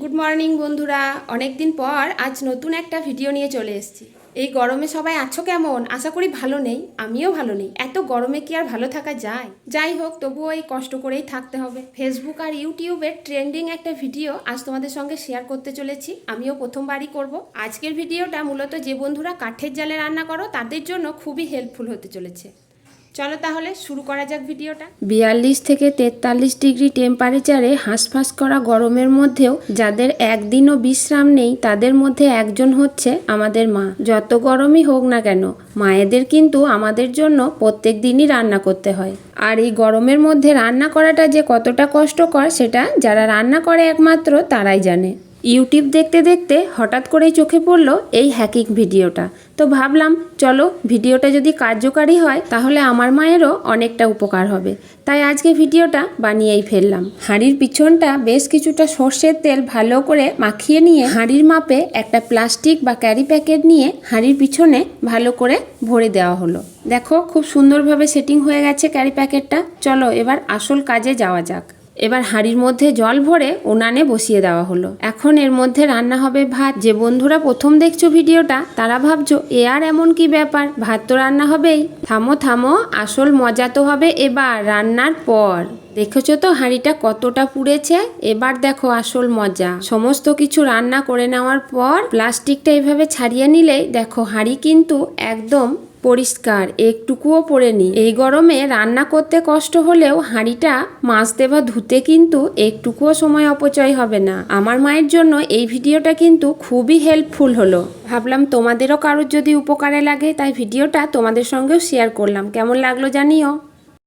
Good morning বন্ধুরা। অনেক দিন পর আজ নতুন একটা ভিডিও নিয়ে চলে এসেছি। এই গরমে সবাই আছো কেমন? আশা করি ভালো নেই, আমিও ভালো নেই। এত গরমে কি আর ভালো থাকা যায়? যাই হোক, তবুও এই কষ্ট করেই থাকতে হবে। ফেসবুক আর ইউটিউবের ট্রেন্ডিং একটা ভিডিও আজ তোমাদের সঙ্গে শেয়ার করতে চলেছি। আমিও প্রথমবারই করব। আজকের ভিডিওটা মূলত যে বন্ধুরা কাঠের জালে রান্না করো, তাদের জন্য খুবই হেল্পফুল হতে চলেছে। চলো তাহলে শুরু করা যাক ভিডিওটা। বিয়াল্লিশ থেকে তেতাল্লিশ ডিগ্রি টেম্পারেচারে হাঁসফাঁস করা গরমের মধ্যেও যাদের একদিনও বিশ্রাম নেই, তাদের মধ্যে একজন হচ্ছে আমাদের মা। যত গরমই হোক না কেন, মায়েদের কিন্তু আমাদের জন্য প্রত্যেক দিনই রান্না করতে হয়। আর এই গরমের মধ্যে রান্না করাটা যে কতটা কষ্টকর, সেটা যারা রান্না করে একমাত্র, তারাই জানে। ইউটিউব দেখতে দেখতে হঠাৎ করেই চোখে পড়ল এই হ্যাকিং ভিডিওটা। তো ভাবলাম, চলো ভিডিওটা যদি কার্যকারী হয়, তাহলে আমার মায়েরও অনেকটা উপকার হবে। তাই আজকে ভিডিওটা বানিয়েই ফেললাম। হাঁড়ির পিছনটা বেশ কিছুটা সর্ষের তেল ভালো করে মাখিয়ে নিয়ে হাঁড়ির মাপে একটা প্লাস্টিক বা ক্যারি প্যাকেট নিয়ে হাঁড়ির পিছনে ভালো করে ভরে দেওয়া হলো। দেখো, খুব সুন্দরভাবে সেটিং হয়ে গেছে ক্যারি প্যাকেটটা। চলো এবার আসল কাজে যাওয়া যাক। এবার হাঁড়ির মধ্যে জল ভরে উনানে বসিয়ে দেওয়া হলো। এখন এর মধ্যে রান্না হবে ভাত। যে বন্ধুরা প্রথম দেখছ ভিডিওটা, তারা ভাবছ, এ আর এমন কি ব্যাপার? ভাত তো রান্না হবেই। থামো থামো, আসল মজা তো হবে এবার রান্নার পর। দেখেছ তো হাঁড়িটা কতটা পুড়েছে? এবার দেখো আসল মজা। সমস্ত কিছু রান্না করে নেওয়ার পর প্লাস্টিকটা এভাবে ছাড়িয়ে নিলেই দেখো হাঁড়ি কিন্তু একদম পরিষ্কার, একটুকুও পড়েনি এই গরমে রান্না করতে কষ্ট হলেও হাঁড়িটা মাজতে বা ধুতে কিন্তু একটুকুও সময় অপচয় হবে না। আমার মায়ের জন্য এই ভিডিওটা কিন্তু খুবই হেল্পফুল হলো। ভাবলাম তোমাদেরও কারোর যদি উপকারে লাগে তাই ভিডিওটা তোমাদের সঙ্গেও শেয়ার করলাম। কেমন লাগল জানিও?